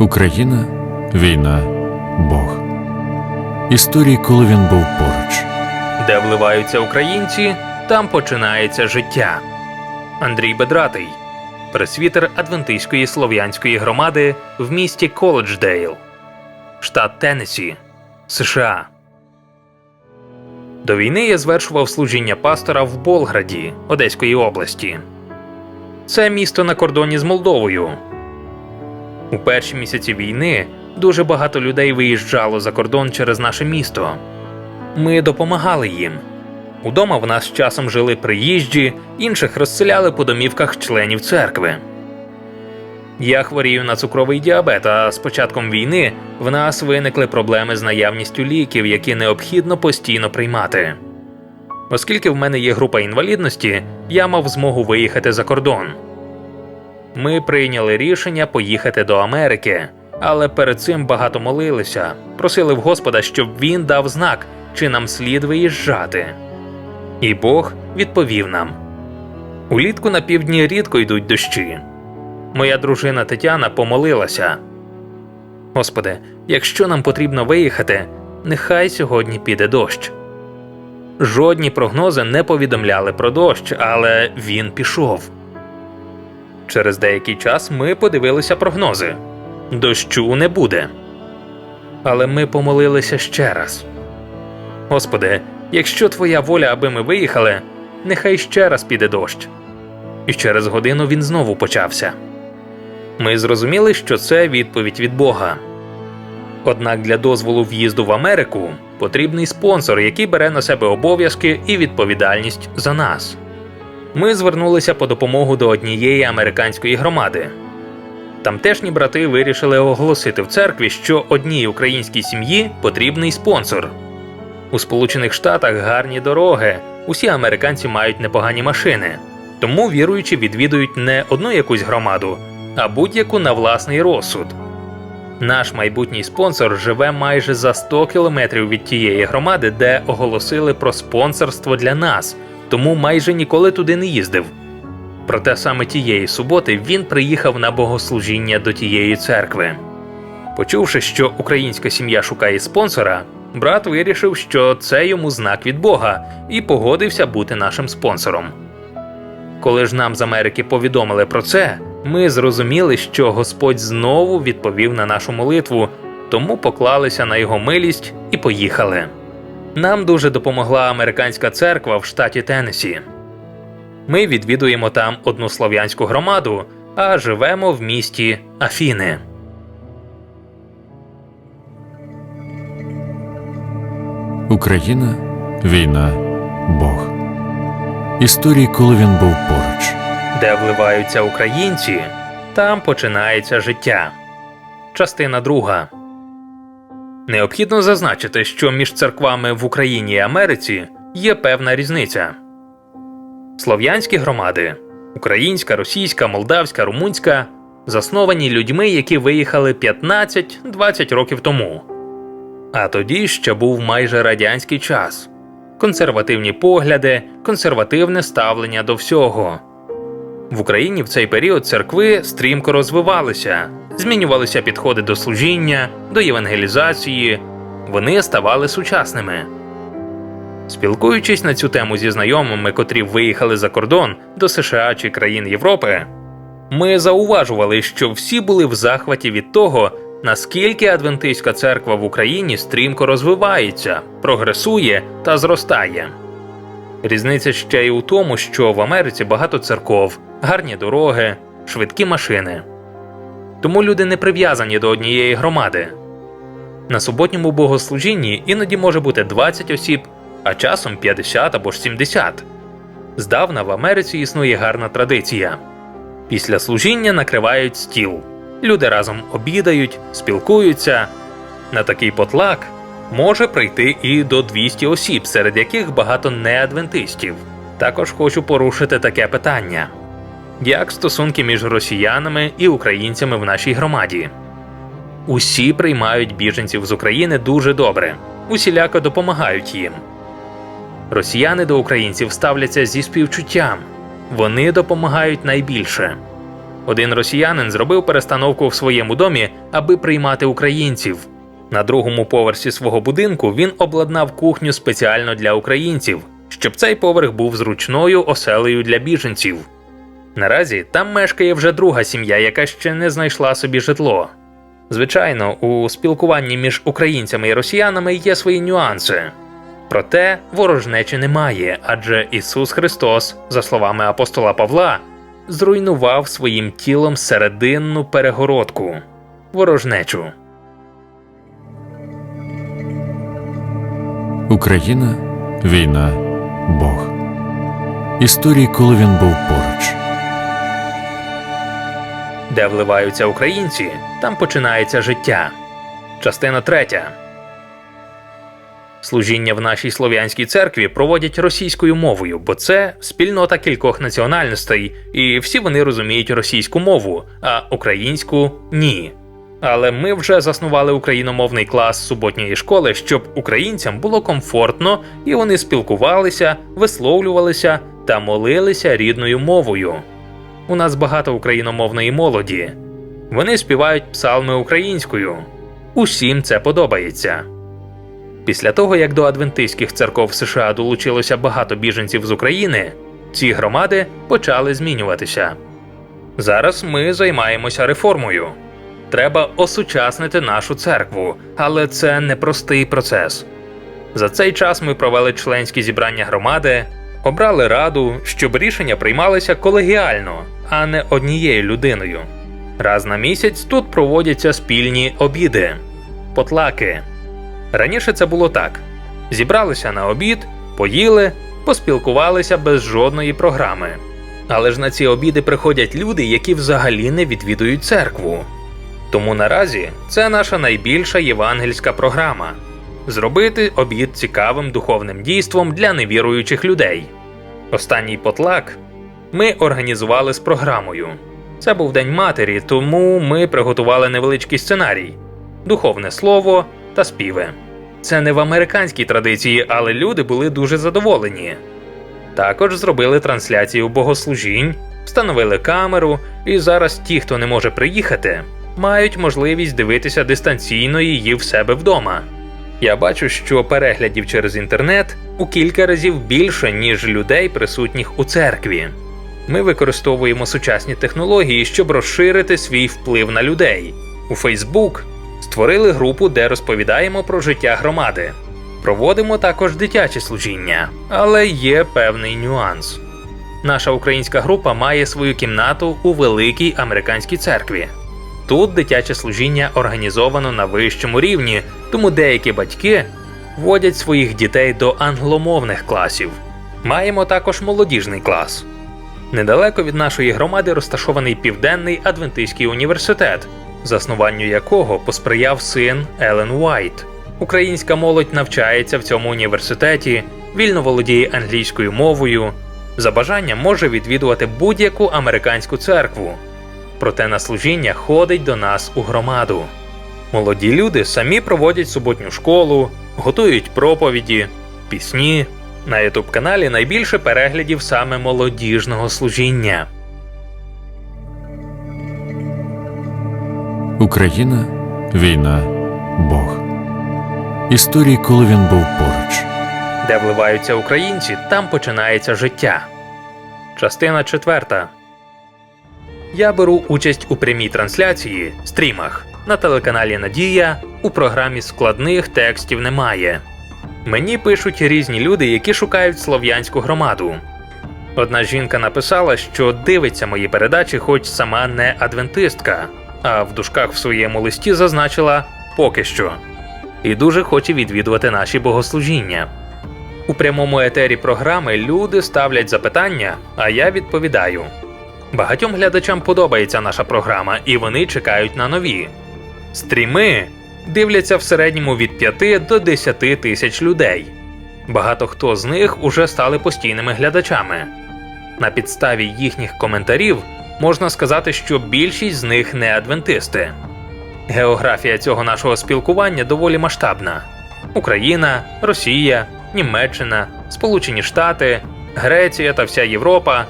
Україна, війна, Бог. Історії, коли він був поруч. Де вливаються українці, там починається життя. Андрій Бедратий, пресвітер Адвентистської слов'янської громади в місті Коледждейл, штат Теннессі, США. До війни я звершував служіння пастора в Болграді Одеської області. Це місто на кордоні з Молдовою. У перші місяці війни дуже багато людей виїжджало за кордон через наше місто. Ми допомагали їм. Удома в нас часом жили приїжджі, інших розселяли по домівках членів церкви. Я хворію на цукровий діабет, а з початком війни в нас виникли проблеми з наявністю ліків, які необхідно постійно приймати. Оскільки в мене є група інвалідності, я мав змогу виїхати за кордон. Ми прийняли рішення поїхати до Америки, але перед цим багато молилися, просили в Господа, щоб він дав знак, чи нам слід виїжджати. І Бог відповів нам: Улітку на півдні рідко йдуть дощі. Моя дружина Тетяна помолилася. Господи, якщо нам потрібно виїхати, нехай сьогодні піде дощ. Жодні прогнози не повідомляли про дощ, але він пішов. Через деякий час ми подивилися прогнози. Дощу не буде. Але ми помолилися ще раз. Господи, якщо твоя воля, аби ми виїхали, нехай ще раз піде дощ. І через годину він знову почався. Ми зрозуміли, що це відповідь від Бога. Однак для дозволу в'їзду в Америку потрібний спонсор, який бере на себе обов'язки і відповідальність за нас. Ми звернулися по допомогу до однієї американської громади. Тамтешні брати вирішили оголосити в церкві, що одній українській сім'ї потрібний спонсор. У Сполучених Штатах гарні дороги, усі американці мають непогані машини, тому віруючі відвідують не одну якусь громаду, а будь-яку на власний розсуд. Наш майбутній спонсор живе майже за 100 кілометрів від тієї громади, де оголосили про спонсорство для нас, тому майже ніколи туди не їздив. Проте саме тієї суботи він приїхав на богослужіння до тієї церкви. Почувши, що українська сім'я шукає спонсора, брат вирішив, що це йому знак від Бога, і погодився бути нашим спонсором. Коли ж нам з Америки повідомили про це, ми зрозуміли, що Господь знову відповів на нашу молитву, тому поклалися на його милість і поїхали. Нам дуже допомогла американська церква в штаті Теннессі. Ми відвідуємо там одну слов'янську громаду, а живемо в місті Афіни. Україна, війна, Бог. Історії, коли він був поруч. Де вливаються українці, там починається життя. Частина друга. Необхідно зазначити, що між церквами в Україні і Америці є певна різниця. Слов'янські громади українська, російська, молдавська, румунська засновані людьми, які виїхали 15-20 років тому. А тоді ще був майже радянський час консервативні погляди, консервативне ставлення до всього. В Україні в цей період церкви стрімко розвивалися, змінювалися підходи до служіння, до євангелізації, вони ставали сучасними. Спілкуючись на цю тему зі знайомими, котрі виїхали за кордон до США чи країн Європи, ми зауважували, що всі були в захваті від того, наскільки адвентистська церква в Україні стрімко розвивається, прогресує та зростає. Різниця ще й у тому, що в Америці багато церков, гарні дороги, швидкі машини. Тому люди не прив'язані до однієї громади. На суботньому богослужінні іноді може бути 20 осіб, а часом 50 або ж 70. Здавна в Америці існує гарна традиція. Після служіння накривають стіл. Люди разом обідають, спілкуються. На такий потлак може прийти і до 200 осіб, серед яких багато неадвентистів. Також хочу порушити таке питання: як стосунки між росіянами і українцями в нашій громаді? Усі приймають біженців з України дуже добре, усіляко допомагають їм. Росіяни до українців ставляться зі співчуттям, вони допомагають найбільше. Один росіянин зробив перестановку в своєму домі, аби приймати українців. На другому поверсі свого будинку він обладнав кухню спеціально для українців, щоб цей поверх був зручною оселею для біженців. Наразі там мешкає вже друга сім'я, яка ще не знайшла собі житло. Звичайно, у спілкуванні між українцями і росіянами є свої нюанси. Проте ворожнечі немає, адже Ісус Христос, за словами апостола Павла, зруйнував своїм тілом серединну перегородку ворожнечу. Україна, війна, Бог. Історії, коли він був поруч. Де вливаються українці, там починається життя. Частина третя. Служіння в нашій слов'янській церкві проводять російською мовою, бо це спільнота кількох національностей, і всі вони розуміють російську мову, а українську ні. Але ми вже заснували україномовний клас суботньої школи, щоб українцям було комфортно і вони спілкувалися, висловлювалися та молилися рідною мовою. У нас багато україномовної молоді. Вони співають псалми українською. Усім це подобається. Після того, як до адвентистських церков США долучилося багато біженців з України, ці громади почали змінюватися. Зараз ми займаємося реформою. Треба осучаснити нашу церкву, але це непростий процес. За цей час ми провели членські зібрання громади, обрали раду, щоб рішення приймалися колегіально, а не однією людиною. Раз на місяць тут проводяться спільні обіди, потлаки. Раніше це було так: зібралися на обід, поїли, поспілкувалися без жодної програми. Але ж на ці обіди приходять люди, які взагалі не відвідують церкву. Тому наразі це наша найбільша євангельська програма зробити обід цікавим духовним дійством для невіруючих людей. Останній потлак ми організували з програмою. Це був День матері, тому ми приготували невеличкий сценарій, духовне слово та співи. Це не в американській традиції, але люди були дуже задоволені. Також зробили трансляцію богослужінь, встановили камеру, і зараз ті, хто не може приїхати, мають можливість дивитися дистанційно її в себе вдома. Я бачу, що переглядів через інтернет у кілька разів більше, ніж людей, присутніх у церкві. Ми використовуємо сучасні технології, щоб розширити свій вплив на людей. У Facebook створили групу, де розповідаємо про життя громади. Проводимо також дитячі служіння, але є певний нюанс. Наша українська група має свою кімнату у великій американській церкві. Тут дитяче служіння організовано на вищому рівні, тому деякі батьки водять своїх дітей до англомовних класів. Маємо також молодіжний клас. Недалеко від нашої громади розташований Південний Адвентистський університет, заснуванню якого посприяв син Елен Уайт. Українська молодь навчається в цьому університеті, вільно володіє англійською мовою. За бажанням може відвідувати будь-яку американську церкву. Проте на служіння ходить до нас у громаду. Молоді люди самі проводять суботню школу, готують проповіді, пісні. На ютуб каналі найбільше переглядів саме молодіжного служіння. Україна, війна, Бог. Історії, коли він був поруч. Де вливаються українці, там починається життя. Частина четверта. Я беру участь у прямій трансляції стрімах на телеканалі Надія у програмі складних текстів немає. Мені пишуть різні люди, які шукають слов'янську громаду. Одна жінка написала, що дивиться мої передачі, хоч сама не адвентистка, а в дужках в своєму листі зазначила поки що, і дуже хоче відвідувати наші богослужіння. У прямому етері програми люди ставлять запитання, а я відповідаю. Багатьом глядачам подобається наша програма, і вони чекають на нові. Стріми дивляться в середньому від 5 до 10 тисяч людей. Багато хто з них уже стали постійними глядачами. На підставі їхніх коментарів можна сказати, що більшість з них не адвентисти. Географія цього нашого спілкування доволі масштабна: Україна, Росія, Німеччина, Сполучені Штати, Греція та вся Європа,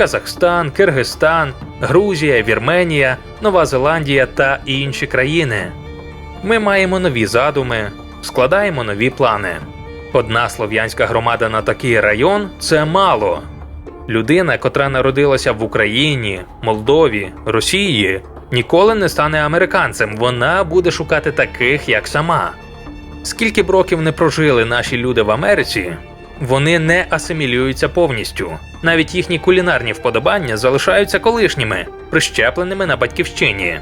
Казахстан, Киргизстан, Грузія, Вірменія, Нова Зеландія та інші країни. Ми маємо нові задуми, складаємо нові плани. Одна слов'янська громада на такий район це мало. Людина, котра народилася в Україні, Молдові, Росії, ніколи не стане американцем. Вона буде шукати таких, як сама. Скільки б років не прожили наші люди в Америці, вони не асимілюються повністю. Навіть їхні кулінарні вподобання залишаються колишніми, прищепленими на батьківщині.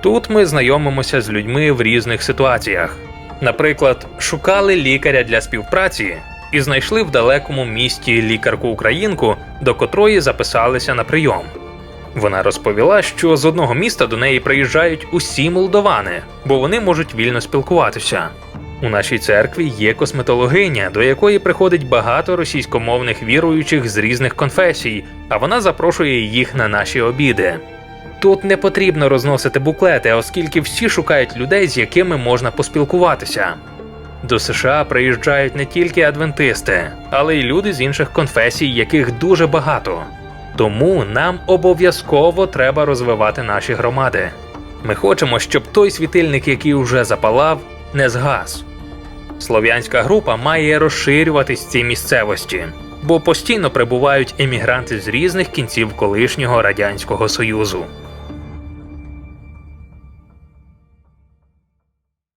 Тут ми знайомимося з людьми в різних ситуаціях. Наприклад, шукали лікаря для співпраці і знайшли в далекому місті лікарку-українку, до котрої записалися на прийом. Вона розповіла, що з одного міста до неї приїжджають усі молдовани, бо вони можуть вільно спілкуватися. У нашій церкві є косметологиня, до якої приходить багато російськомовних віруючих з різних конфесій, а вона запрошує їх на наші обіди. Тут не потрібно розносити буклети, оскільки всі шукають людей, з якими можна поспілкуватися. До США приїжджають не тільки адвентисти, але й люди з інших конфесій, яких дуже багато. Тому нам обов'язково треба розвивати наші громади. Ми хочемо, щоб той світильник, який уже запалав, не згас. Слов'янська група має розширюватись в цій місцевості, бо постійно прибувають емігранти з різних кінців колишнього радянського союзу.